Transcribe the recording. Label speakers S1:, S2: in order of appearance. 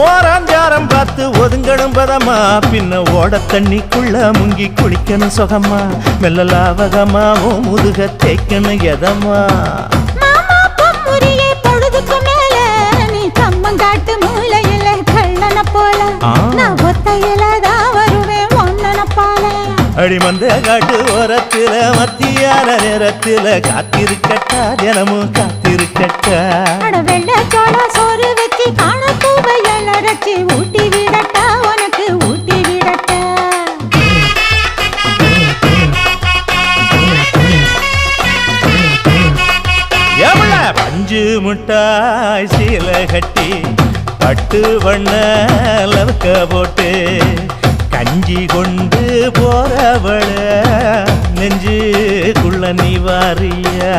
S1: ஓராஞ்சாரம் பார்த்து ஒதுங்கணும் பதமா பின்ன ஓட தண்ணிக்குள்ள முங்கி குளிக்கணும் சுகமா மெல்ல லாவகமா ஓ முதுக தேய்க்கணும் எதமா
S2: கம்மங்காட்டு மூலையில கள்ளன போல. நான் ஒத்தையில தான் வருவேன் ஒன்னன போல.
S1: அடிமந்த காட்டு ஓரத்துல மத்தியான நேரத்துல காத்திருக்கட்டா தினமும் காத்திருக்கட்டா.
S2: பூவையல் ஊட்டி விடட்டா? உனக்கு ஊட்டி விடட்டா?
S1: எவ்வள பஞ்சு முட்டாய் சீல கட்டி பட்டு வண்ண லவக்க போட்டு கஞ்சி கொண்டு போறவள நெஞ்சுக்குள்ள நீ வாரியா?